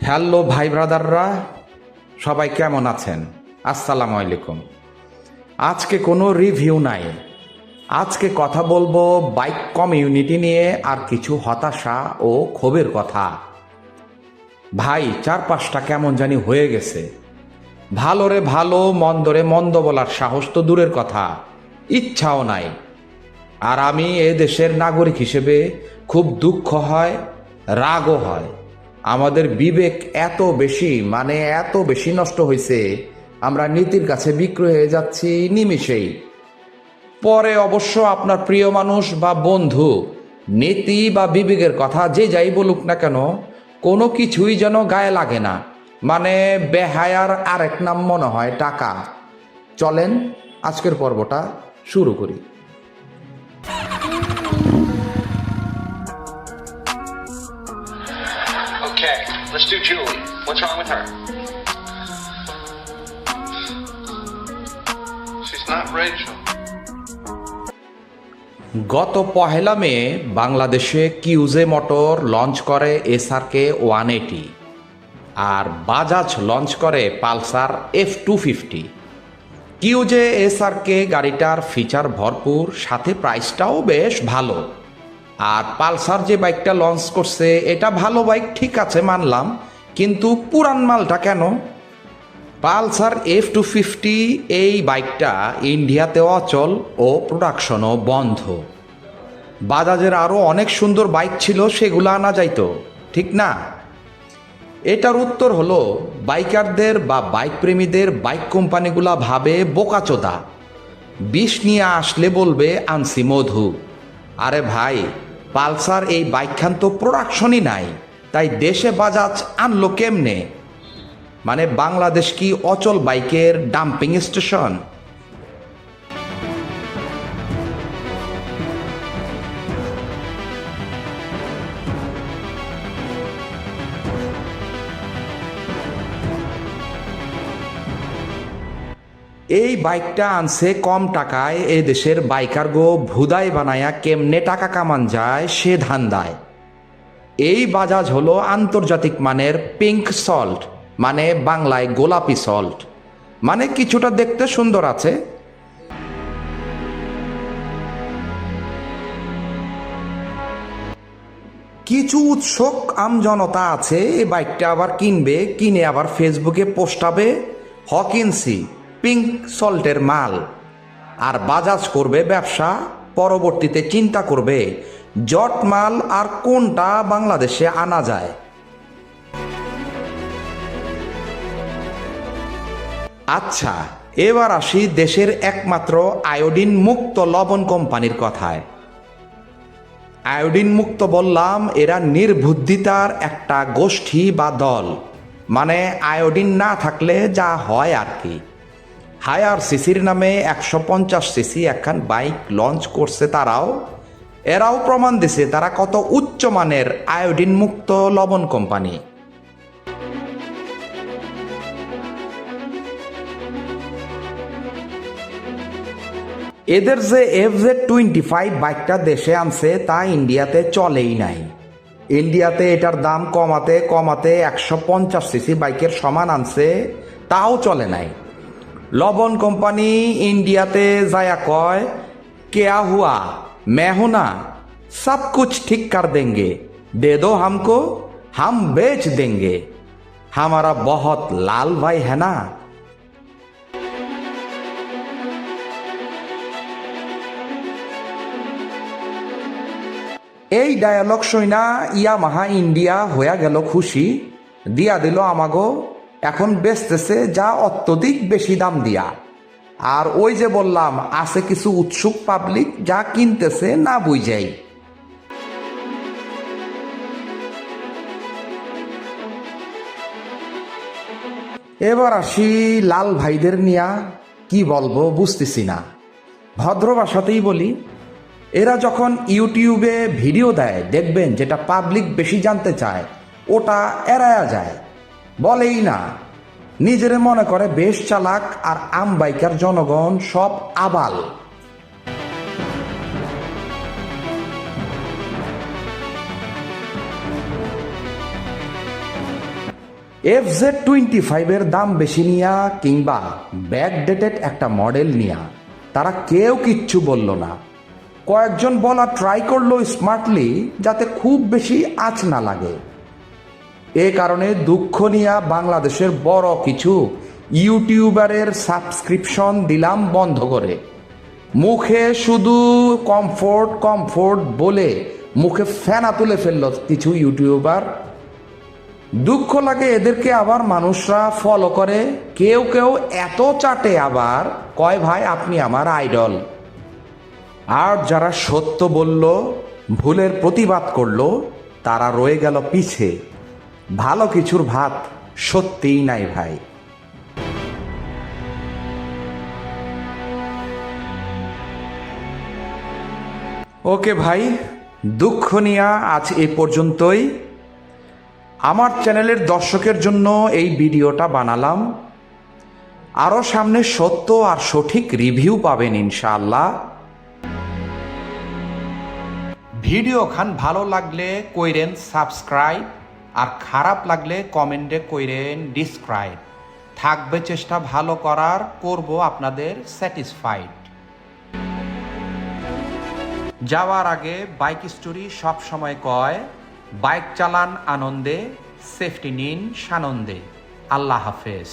Hello ভাই ব্রাদাররা, সবাই কেমন আছেন? আসসালামু আলাইকুম। আজকে কোনো রিভিউ নাই। আজকে কথা বলব বাইক কমিউনিটি নিয়ে আর কিছু হতাশা ও ক্ষোভের কথা। ভাই, চারপাশটা কেমন জানি হয়ে গেছে। ভালোরে ভালো মন্দরে মন্দ বলার সাহস তো দূরের কথা। ইচ্ছাও নাই। আর আমি এ দেশের নাগরিক হিসেবে খুব দুঃখ হয়, রাগও হয়। আমাদের বিবেক এত বেশি মানে এত বেশি নষ্ট হয়েছে আমরা নীতির কাছে বিক্রয় হয়ে যাচ্ছি নিমিষেই। পরে অবশ্য আপনার প্রিয় মানুষ বা বন্ধু, নীতি বা বিবেকের কথা যে যাই বলুক না কেন, কোনো কিছুই যেন গায়ে লাগে না। মানে বেহায়ার আরেক নাম মনে হয় টাকা। চলেন, আজকের পর্বটা শুরু করি। Let's do Julie. What's wrong with her? She's not Rachel. গত পহেলা মে বাংলাদেশে কিউজে মোটর লঞ্চ করে এসআরকে ওয়ান এইটি আর বাজাজ লঞ্চ করে Pulsar F two fifty QJ SRK গাড়িটার ফিচার ভরপুর, সাথে প্রাইসটাও বেশ ভালো আর পালসার যে বাইকটা লঞ্চ করছে, এটা ভালো বাইক, ঠিক আছে, মানলাম, কিন্তু পুরান মালটা কেন? পালসার এফ টু ফিফটি এই বাইকটা ইন্ডিয়াতে অচল ও প্রোডাকশনও বন্ধ। বাজাজের আরও অনেক সুন্দর বাইক ছিল, সেগুলো আনা যাইতো, ঠিক না? এটার উত্তর হলো, বাইকারদের বা বাইক প্রেমীদের বাইক কোম্পানিগুলা ভাবে বোকাচোদা। বিষ নিয়ে আসলে বলবে আনসি মধু। আরে ভাই পালসার এই বাইকখান তো প্রোডাকশনই নাই। তাই দেশে বাজাজ আনলো কেমনে? মানে বাংলাদেশ কি অচল বাইকের ডাম্পিং স্টেশন এই বাইকটা আনছে কম টাকায়, এ দেশের বাইকার গো ভুদাই বানায়া কেমনে টাকা কামান যায় সে ধান্দায়। এই বাজাজ হলো আন্তর্জাতিক মানের পিঙ্ক সল্ট মানে বাংলায় গোলাপি সল্ট। মানে কিছুটা দেখতে সুন্দর আছে। কিছু উৎসুক আমজনতা আছে এই বাইকটা আবার কিনবে, কিনে আবার ফেসবুকে পোস্টাবে হ কিনছি পিঙ্ক সল্টের মাল। আর বাজাজ করবে ব্যবসা, পরবর্তীতে চিন্তা করবে জট মাল আর কোনটা বাংলাদেশে আনা যায়। আচ্ছা এবার আসি দেশের একমাত্র আয়োডিন মুক্ত লবণ কোম্পানির কথায়। আয়োডিন মুক্ত বললাম, এরা নির্বুদ্ধিতার একটা গোষ্ঠী বা দল। মানে আয়োডিন না থাকলে যা হয় আর কি। হায়ার সিসির নামে একশো পঞ্চাশ সিসি একখান বাইক লঞ্চ করছে তারাও। এরাও প্রমাণ দিছে তারা কত উচ্চমানের আয়োডিন মুক্ত লবণ কোম্পানি। এদের যে এফ জেড টোয়েন্টি ফাইভ বাইকটা দেশে আনছে তা ইন্ডিয়াতে চলেই নাই। ইন্ডিয়াতে এটার দাম কমাতে কমাতে একশো পঞ্চাশ সিসি বাইকের সমান আনছে, তাও চলে নাই। লবণ কোম্পানি ইন্ডিয়াতে যায়া কয় কেয়া হুয়া मैं हूं ना सब कुछ ठीक कर देंगे दे दो हमको हम बेच देंगे हमारा बहुत लाल भाई है ना এই ডায়ালগ শুইনা ইয়ামাহা ইন্ডিয়া হইয়া গেল খুশি দিয়া দিল আমাগো এখন বেচতেছে যা অত্যধিক বেশি দাম দিয়া। আর ওই যে বললাম, আছে কিছু উৎসুক পাবলিক যা কিনতেছে না বুঝাই। এবার আসি লাল ভাইদের নিয়া, কি বলব বুঝতেছি না। ভদ্র ভাষাতেই বলি, এরা যখন ইউটিউবে ভিডিও দেয়, দেখবেন যেটা পাবলিক বেশি জানতে চায়, ওটা এড়ায়া যায়। বলেই না। নিজের মনে করে বেশ চালাক আর আম বাইকার জনগণ, সব আবাল। এফ জেড টোয়েন্টি ফাইভের দাম বেশি নিয়া কিংবা ব্যাক ডেটেড একটা মডেল নিয়া, তারা কেউ কিচ্ছু বলল না। কয়েকজন বলা ট্রাই করল স্মার্টলি যাতে খুব বেশি আঁচ না লাগে। এ কারণে দুঃখ নিয়া বাংলাদেশের বড় কিছু ইউটিউবারের সাবস্ক্রিপশন দিলাম বন্ধ করে। মুখে শুধু কমফোর্ট কমফোর্ট বলে মুখে ফেনা তুলে ফেলল কিছু ইউটিউবার। দুঃখ লাগে এদেরকে আবার মানুষরা ফলো করে। কেউ কেউ এত চাটে আবার, কয় ভাই আপনি আমার আইডল আর যারা সত্য বলল, ভুলের প্রতিবাদ করল, তারা রয়ে গেল পিছে। ভালো কিছুর ভাত সত্যিই নাই ভাই। ওকে ভাই, দুঃখ নিয়া আজ এ পর্যন্তই। আমার চ্যানেলের দর্শকের জন্য এই ভিডিওটা বানালাম। আরও সামনে সত্য আর সঠিক রিভিউ পাবেন ইনশাআল্লাহ। ভিডিও খান ভালো লাগলে কইরেন, সাবস্ক্রাইব। আর খারাপ লাগলে কমেন্টে কইরেন, ডিসক্রাইব। থাকবে চেষ্টা ভালো করার, করব আপনাদের স্যাটিসফাইড। যাওয়ার আগে বাইক স্টোরি সব সময় কয়, বাইক চালান আনন্দে, সেফটি নিন সানন্দে। আল্লাহ হাফেজ।